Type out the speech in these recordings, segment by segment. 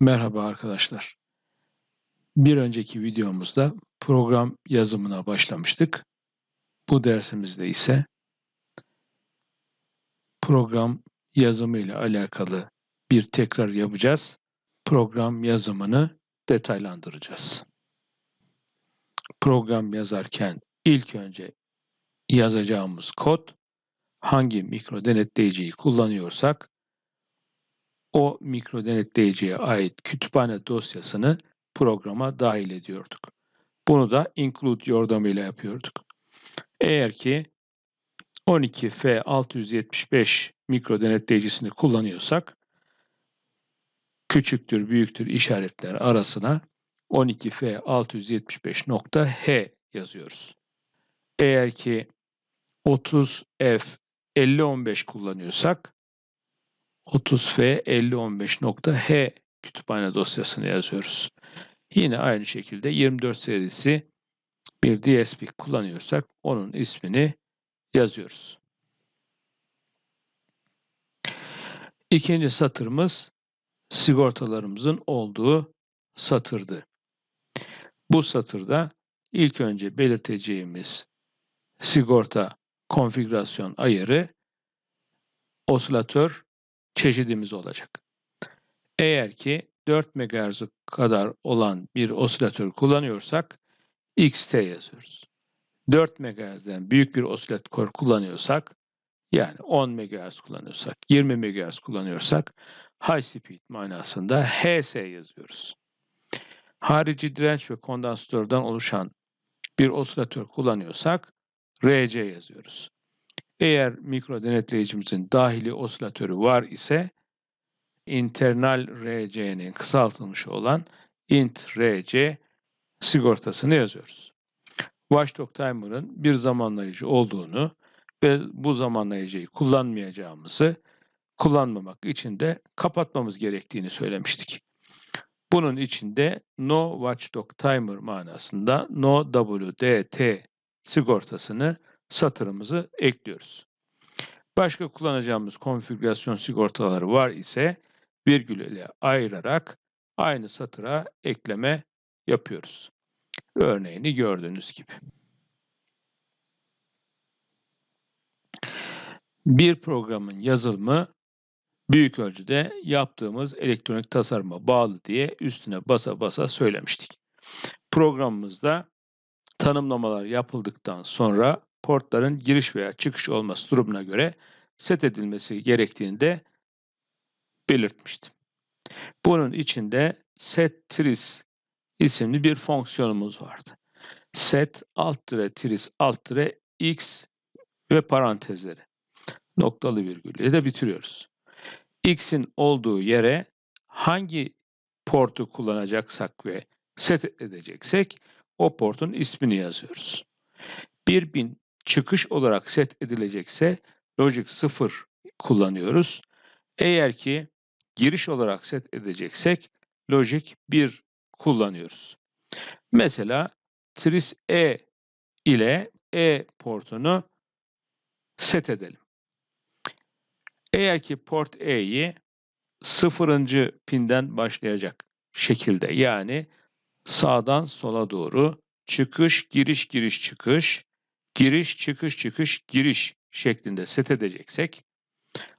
Merhaba arkadaşlar. Bir önceki videomuzda program yazımına başlamıştık. Bu dersimizde ise program yazımı ile alakalı bir tekrar yapacağız. Program yazımını detaylandıracağız. Program yazarken ilk önce yazacağımız kod hangi mikro denetleyiciyi kullanıyorsak o mikro denetleyiciye ait kütüphane dosyasını programa dahil ediyorduk. Bunu da include yordamıyla yapıyorduk. Eğer ki 12F675 mikro denetleyicisini kullanıyorsak küçüktür büyüktür işaretler arasına 12F675.H yazıyoruz. Eğer ki 30F5015 kullanıyorsak 30F5015.H kütüphane dosyasını yazıyoruz. Yine aynı şekilde 24 serisi bir DSP kullanıyorsak onun ismini yazıyoruz. İkinci satırımız sigortalarımızın olduğu satırdı. Bu satırda ilk önce belirteceğimiz sigorta konfigürasyon ayarı osilatör çeşidimiz olacak. Eğer ki 4 MHz kadar olan bir osilatör kullanıyorsak XT yazıyoruz. 4 MHz'den büyük bir osilatör kullanıyorsak yani 10 MHz kullanıyorsak, 20 MHz kullanıyorsak high speed manasında HS yazıyoruz. Harici direnç ve kondansatörden oluşan bir osilatör kullanıyorsak RC yazıyoruz. Eğer mikro denetleyicimizin dahili osilatörü var ise internal RC'nin kısaltılmış olan int RC sigortasını yazıyoruz. Watchdog Timer'ın bir zamanlayıcı olduğunu ve bu zamanlayıcıyı kullanmayacağımızı kullanmamak için de kapatmamız gerektiğini söylemiştik. Bunun için de no watchdog timer manasında no WDT sigortasını satırımızı ekliyoruz. Başka kullanacağımız konfigürasyon sigortaları var ise virgül ile ayırarak aynı satıra ekleme yapıyoruz. Örneğini gördüğünüz gibi. Bir programın yazılımı büyük ölçüde yaptığımız elektronik tasarıma bağlı diye üstüne basa basa söylemiştik. Programımızda tanımlamalar yapıldıktan sonra portların giriş veya çıkış olması durumuna göre set edilmesi gerektiğini de belirtmiştim. Bunun içinde set tris isimli bir fonksiyonumuz vardı. Set alt tire tris alt tire x ve parantezleri noktalı virgülle de bitiriyoruz. x'in olduğu yere hangi portu kullanacaksak ve set edeceksek o portun ismini yazıyoruz. Bir bin çıkış olarak set edilecekse logic 0 kullanıyoruz. Eğer ki giriş olarak set edeceksek logic 1 kullanıyoruz. Mesela tris E ile E portunu set edelim. Eğer ki port E'yi sıfırıncı pinden başlayacak şekilde yani sağdan sola doğru çıkış giriş giriş çıkış giriş çıkış çıkış giriş şeklinde set edeceksek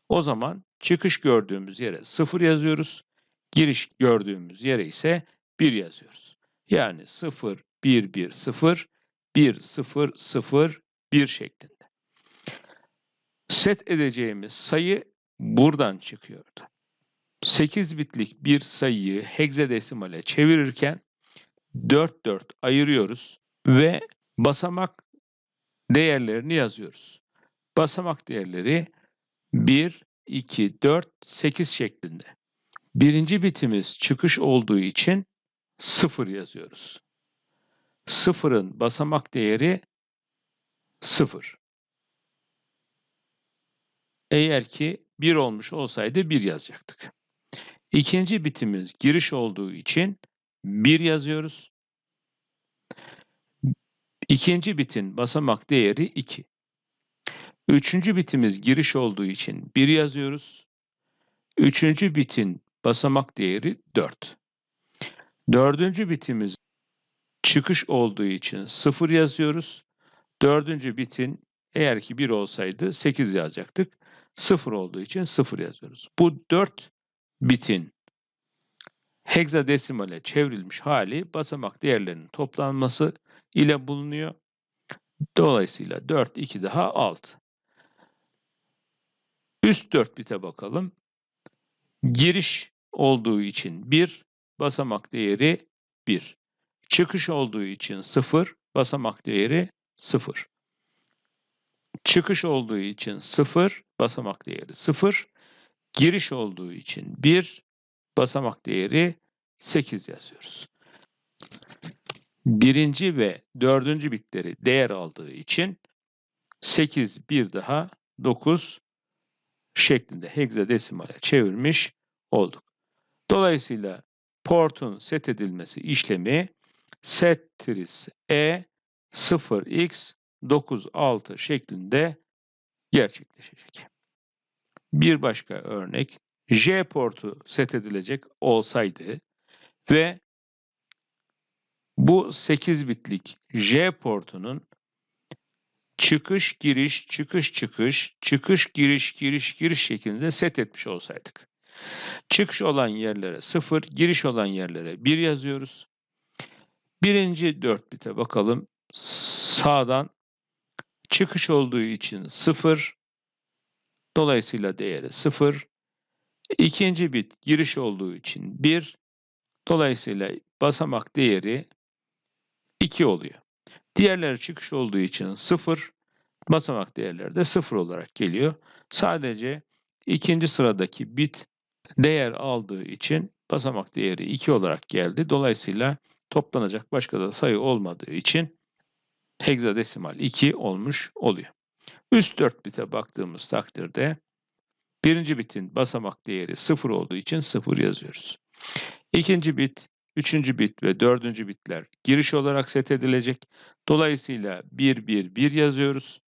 o zaman çıkış gördüğümüz yere 0 yazıyoruz. Giriş gördüğümüz yere ise 1 yazıyoruz. Yani 0 1 1 0 1 0 0 1 şeklinde. Set edeceğimiz sayı buradan çıkıyordu. 8 bitlik bir sayıyı hexadesimale çevirirken 4 4 ayırıyoruz ve basamak değerlerini yazıyoruz. Basamak değerleri 1, 2, 4, 8 şeklinde. Birinci bitimiz çıkış olduğu için 0 yazıyoruz. 0'ın basamak değeri 0. Eğer ki 1 olmuş olsaydı 1 yazacaktık. İkinci bitimiz giriş olduğu için 1 yazıyoruz. İkinci bitin basamak değeri 2. Üçüncü bitimiz giriş olduğu için 1 yazıyoruz. Üçüncü bitin basamak değeri 4. Dördüncü bitimiz çıkış olduğu için 0 yazıyoruz. Dördüncü bitin eğer ki 1 olsaydı 8 yazacaktık. 0 olduğu için 0 yazıyoruz. Bu 4 bitin heksadesimale çevrilmiş hali basamak değerlerinin toplanması ile bulunuyor. Dolayısıyla 4, 2 daha 6. Üst 4 bite bakalım. Giriş olduğu için 1, basamak değeri 1. Çıkış olduğu için 0, basamak değeri 0. Çıkış olduğu için 0, basamak değeri 0. Giriş olduğu için 1, basamak değeri 8 yazıyoruz. Birinci ve dördüncü bitleri değer aldığı için 8 bir daha 9 şeklinde hexadesimale çevirmiş olduk. Dolayısıyla portun set edilmesi işlemi setTris E 0x96 şeklinde gerçekleşecek. Bir başka örnek J portu set edilecek olsaydı ve bu 8 bitlik J portunun çıkış giriş çıkış çıkış çıkış giriş giriş giriş şeklinde set etmiş olsaydık. Çıkış olan yerlere 0, giriş olan yerlere 1 yazıyoruz. Birinci 4 bite bakalım. Sağdan çıkış olduğu için 0. Dolayısıyla değeri 0. İkinci bit giriş olduğu için 1. Dolayısıyla basamak değeri 2 oluyor. Diğerleri çıkış olduğu için 0. Basamak değerleri de 0 olarak geliyor. Sadece ikinci sıradaki bit değer aldığı için basamak değeri 2 olarak geldi. Dolayısıyla toplanacak başka da sayı olmadığı için hexadesimal 2 olmuş oluyor. Üst 4 bite baktığımız takdirde birinci bitin basamak değeri 0 olduğu için 0 yazıyoruz. İkinci bit, üçüncü bit ve dördüncü bitler giriş olarak set edilecek. Dolayısıyla 1, 1, 1 yazıyoruz.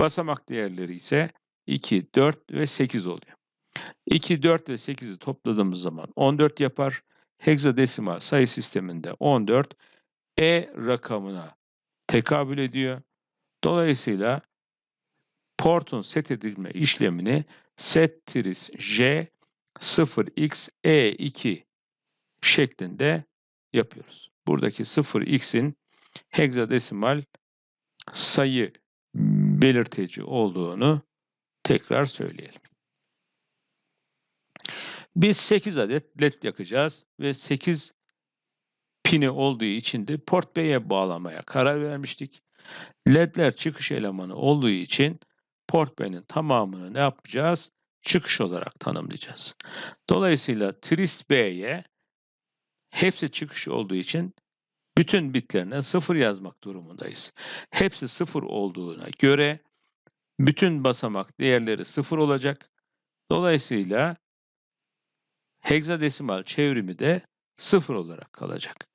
Basamak değerleri ise 2, 4 ve 8 oluyor. 2, 4 ve 8'i topladığımız zaman 14 yapar. Hexadesimal sayı sisteminde 14 E rakamına tekabül ediyor. Dolayısıyla portun set edilme işlemini setTris J 0xe2 şeklinde yapıyoruz. Buradaki 0x'in hexadesimal sayı belirteci olduğunu tekrar söyleyelim. Biz 8 adet led yakacağız ve 8 pini olduğu için de port B'ye bağlamaya karar vermiştik. LED'ler çıkış elemanı olduğu için port B'nin tamamını ne yapacağız? Çıkış olarak tanımlayacağız. Dolayısıyla Tris B'ye hepsi çıkış olduğu için bütün bitlerine sıfır yazmak durumundayız. Hepsi sıfır olduğuna göre bütün basamak değerleri sıfır olacak. Dolayısıyla hexadesimal çevrimi de sıfır olarak kalacak.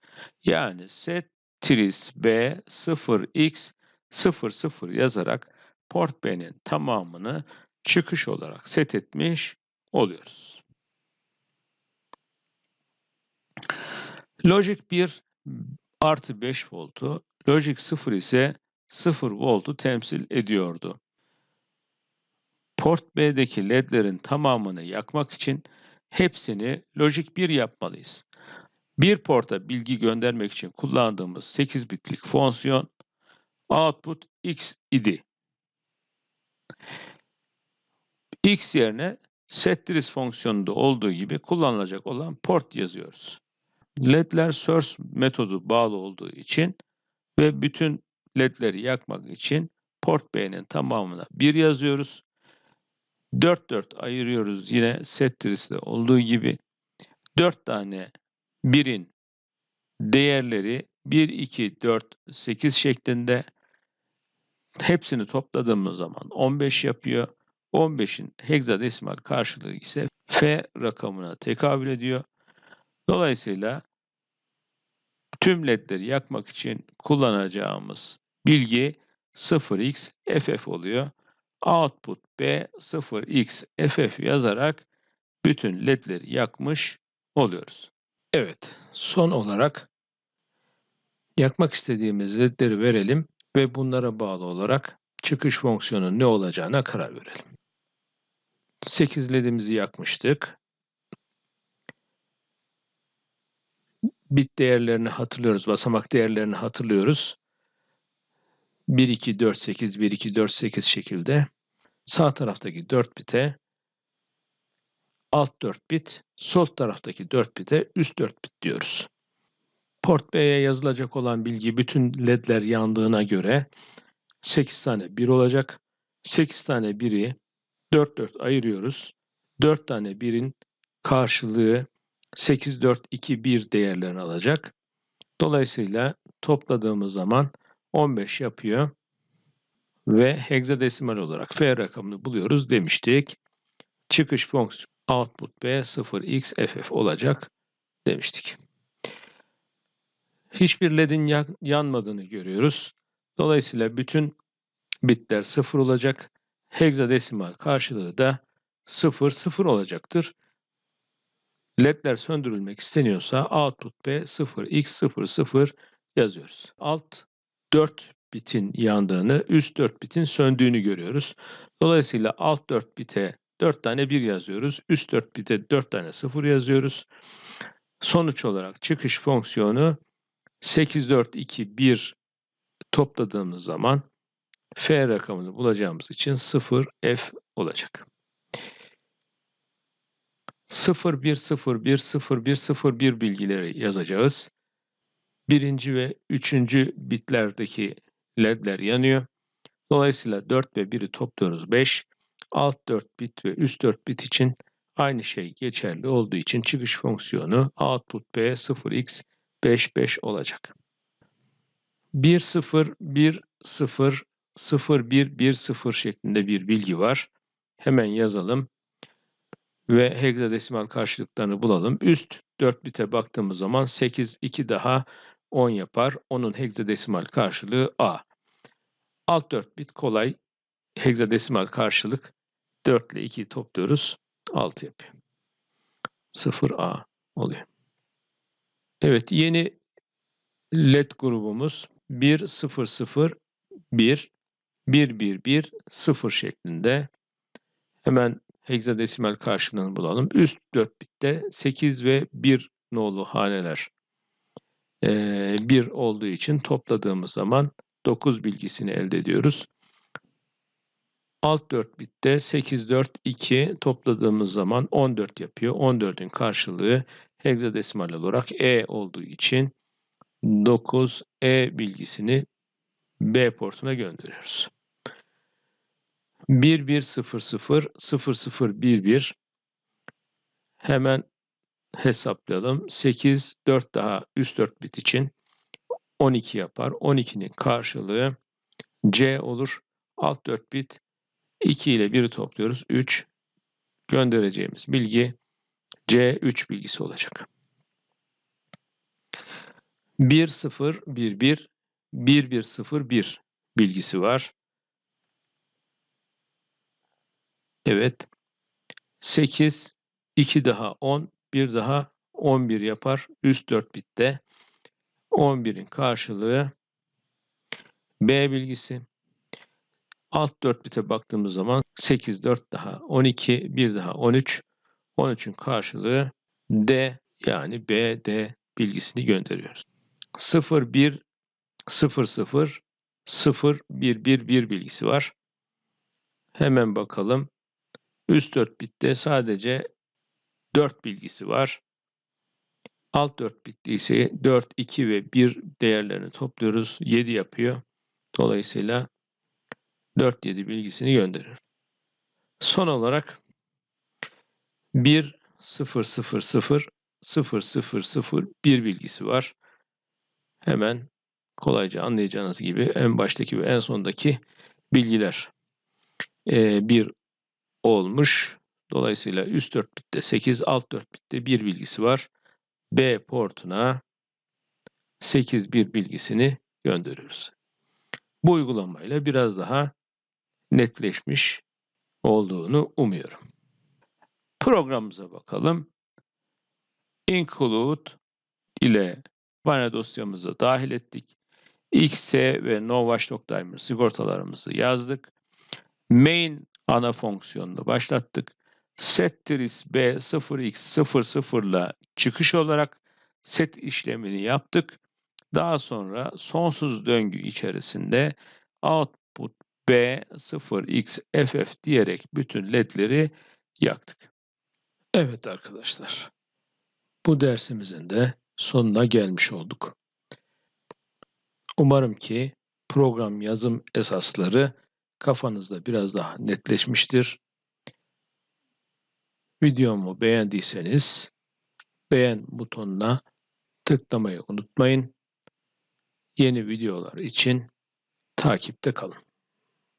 Yani set tris b 0x 00 yazarak port B'nin tamamını çıkış olarak set etmiş oluyoruz. Logic 1 artı 5 voltu, Logic 0 ise 0 voltu temsil ediyordu. Port B'deki ledlerin tamamını yakmak için hepsini Logic 1 yapmalıyız. Bir porta bilgi göndermek için kullandığımız 8 bitlik fonksiyon output x idi. x yerine setTris fonksiyonunda olduğu gibi kullanılacak olan port yazıyoruz. LED'ler source metodu bağlı olduğu için ve bütün LED'leri yakmak için port B'nin tamamına 1 yazıyoruz. 4 4 ayırıyoruz yine setTris'te olduğu gibi. 4 tane 1'in değerleri 1, 2, 4, 8 şeklinde hepsini topladığımız zaman 15 yapıyor. 15'in hexadesimal karşılığı ise F rakamına tekabül ediyor. Dolayısıyla tüm ledleri yakmak için kullanacağımız bilgi 0x ff oluyor. Output B 0x ff yazarak bütün ledleri yakmış oluyoruz. Evet, son olarak yakmak istediğimiz ledleri verelim ve bunlara bağlı olarak çıkış fonksiyonu ne olacağına karar verelim. 8 ledimizi yakmıştık. Bit değerlerini hatırlıyoruz, basamak değerlerini hatırlıyoruz. 1, 2, 4, 8, 1, 2, 4, 8 şekilde sağ taraftaki 4 bite alt 4 bit, sol taraftaki 4 bite üst 4 bit diyoruz. Port B'ye yazılacak olan bilgi bütün ledler yandığına göre 8 tane 1 olacak. 8 tane 1'i 4 4 ayırıyoruz. 4 tane 1'in karşılığı 8 4 2 1 değerlerini alacak. Dolayısıyla topladığımız zaman 15 yapıyor ve hexadesimal olarak f rakamını buluyoruz demiştik. Çıkış fonksiyonu output b 0xff olacak demiştik. Hiçbir ledin yanmadığını görüyoruz. Dolayısıyla bütün bitler 0 olacak. Hexadesimal karşılığı da 0 0 olacaktır. LED'ler söndürülmek isteniyorsa output B 0x00 yazıyoruz. Alt 4 bitin yandığını, üst 4 bitin söndüğünü görüyoruz. Dolayısıyla alt 4 bite 4 tane 1 yazıyoruz. Üst 4 bite 4 tane 0 yazıyoruz. Sonuç olarak çıkış fonksiyonu 8, 4, 2, 1 topladığımız zaman f rakamını bulacağımız için 0, f olacak. 0, 1, 0, 1, 0, 1, 0, 1 bilgileri yazacağız. Birinci ve üçüncü bitlerdeki ledler yanıyor. Dolayısıyla 4 ve 1'i topluyoruz 5. Alt 4 bit ve üst 4 bit için aynı şey geçerli olduğu için çıkış fonksiyonu output b 0x 5 5 olacak. 1 0 1 0 0 1 1 0 şeklinde bir bilgi var. Hemen yazalım ve hexadesimal karşılıklarını bulalım. Üst 4 bite baktığımız zaman 8 2 daha 10 yapar. Onun hexadesimal karşılığı A. Alt 4 bit kolay. Hexadesimal karşılık 4 ile 2'yi topluyoruz. 6 yapıyor. 0A oluyor. Evet yeni LED grubumuz 1 0 0 1 1 1 1 0 şeklinde. Hemen hexadesimal karşılığını bulalım. Üst 4 bitte 8 ve 1 nolu haneler e, 1 olduğu için topladığımız zaman 9 bilgisini elde ediyoruz. Alt 4 bitte 8, 4, 2 topladığımız zaman 14 yapıyor. 14'ün karşılığı hexadesimal olarak E olduğu için 9E bilgisini B portuna gönderiyoruz. 1 1 0 0 0 0 1 1 hemen hesaplayalım. 8 4 daha üst 4 bit için 12 yapar. 12'nin karşılığı C olur. Alt 4 bit 2 ile 1'i topluyoruz. 3 göndereceğimiz bilgi C3 bilgisi olacak. 1 0 1 1 1 1 0 1 bilgisi var. Evet. 8, 2 daha 10, 1 daha 11 yapar. Üst 4 bitte. 11'in karşılığı B bilgisi. Alt 4 bite baktığımız zaman 8, 4 daha 12, 1 daha 13. 13'ün karşılığı D yani B, D bilgisini gönderiyoruz. 0, 1, 0, 0, 0, 1, 1, 1 bilgisi var. Hemen bakalım. Üst 4 bitte sadece 4 bilgisi var. Alt 4 bitti ise 4, 2 ve 1 değerlerini topluyoruz. 7 yapıyor. Dolayısıyla 4, 7 bilgisini gönderir. Son olarak 1, 0, 0, 0, 0, 0, 0, 1 bilgisi var. Hemen kolayca anlayacağınız gibi en baştaki ve en sondaki bilgiler. Ee, bir olmuş. Dolayısıyla üst 4 bitte 8, alt 4 bitte 1 bilgisi var. B portuna 8 bir bilgisini gönderiyoruz. Bu uygulamayla biraz daha netleşmiş olduğunu umuyorum. Programımıza bakalım. Include ile bana dosyamıza dahil ettik. XT ve novaş.timer sigortalarımızı yazdık. Main ana fonksiyonunu başlattık. SetTris B0x00 ile çıkış olarak set işlemini yaptık. Daha sonra sonsuz döngü içerisinde output B0xFF diyerek bütün ledleri yaktık. Evet arkadaşlar. Bu dersimizin de sonuna gelmiş olduk. Umarım ki program yazım esasları kafanızda biraz daha netleşmiştir. Videomu beğendiyseniz beğen butonuna tıklamayı unutmayın. Yeni videolar için takipte kalın.